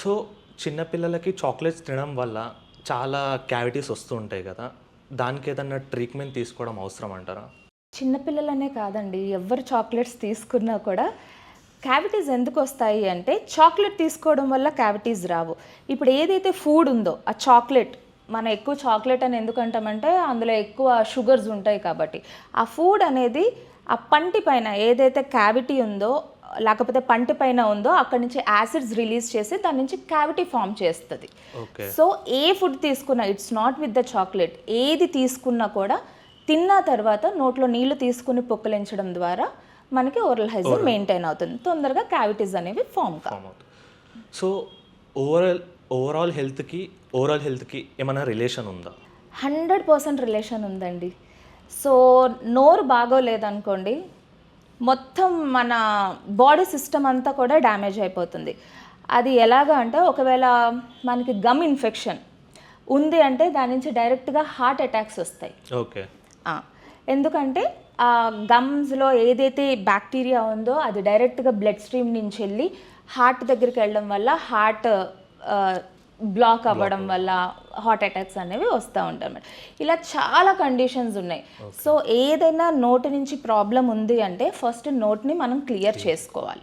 So చిన్నపిల్లలకి chocolates తినడం వల్ల చాలా క్యావిటీస్ వస్తూ ఉంటాయి కదా. దానికి ఏదన్నా ట్రీట్మెంట్ తీసుకోవడం అవసరం అంటారా? చిన్నపిల్లలనే కాదండి. ఎవరు చాక్లెట్స్ తీసుకున్నా కూడా క్యావిటీస్ ఎందుకు వస్తాయి అంటే చాక్లెట్ తీసుకోవడం వల్ల క్యావిటీస్ రావు. ఇప్పుడు ఏదైతే ఫుడ్ ఉందో ఆ చాక్లెట్ మనం ఎక్కువ చాక్లెట్ అని ఎందుకంటామంటే అందులో ఎక్కువ షుగర్స్ ఉంటాయి కాబట్టి. ఆ ఫుడ్ అనేది ఆ పంటి పైన ఏదైతే క్యావిటీ ఉందో లేకపోతే పంటి పైన ఉందో అక్కడి నుంచి యాసిడ్స్ రిలీజ్ చేసి దాని నుంచి క్యావిటీ ఫామ్ చేస్తుంది. సో ఏ ఫుడ్ తీసుకున్నా it's not with the chocolate ఏది తీసుకున్నా కూడా తిన్న తర్వాత నోట్లో నీళ్ళు తీసుకుని పొక్కలించడం ద్వారా మనకి ఓరల్ హైజీన్ మెయింటైన్ అవుతుంది. తొందరగా క్యావిటీస్ అనేవి ఫామ్ కావు సో ఓవరాల్ ఓవరాల్ హెల్త్కి ఓవరాల్ హెల్త్కి ఏమైనా రిలేషన్ ఉందా? హండ్రెడ్ పర్సెంట్ రిలేషన్ ఉందండి. సో నోరు బాగోలేదనుకోండి మొత్తం మన బాడీ సిస్టమ్ అంతా కూడా డ్యామేజ్ అయిపోతుంది. అది ఎలాగా అంటే ఒకవేళ మనకి గమ్ ఇన్ఫెక్షన్ ఉంది అంటే దాని నుంచి డైరెక్ట్గా హార్ట్ అటాక్స్ వస్తాయి. ఓకే. ఎందుకంటే ఆ గమ్స్లో ఏదైతే బ్యాక్టీరియా ఉందో అది డైరెక్ట్గా బ్లడ్ స్ట్రీమ్ నుంచి వెళ్ళి హార్ట్ దగ్గరికి వెళ్ళడం వల్ల హార్ట్ బ్లాక్ అవ్వడం వల్ల హార్ట్ అటాక్స్ అనేవి వస్తూ ఉంటాయి అన్నమాట. ఇలా చాలా కండిషన్స్ ఉన్నాయి. సో ఏదైనా నోటి నుంచి ప్రాబ్లం ఉంది అంటే ఫస్ట్ నోట్ని మనం క్లియర్ చేసుకోవాలి.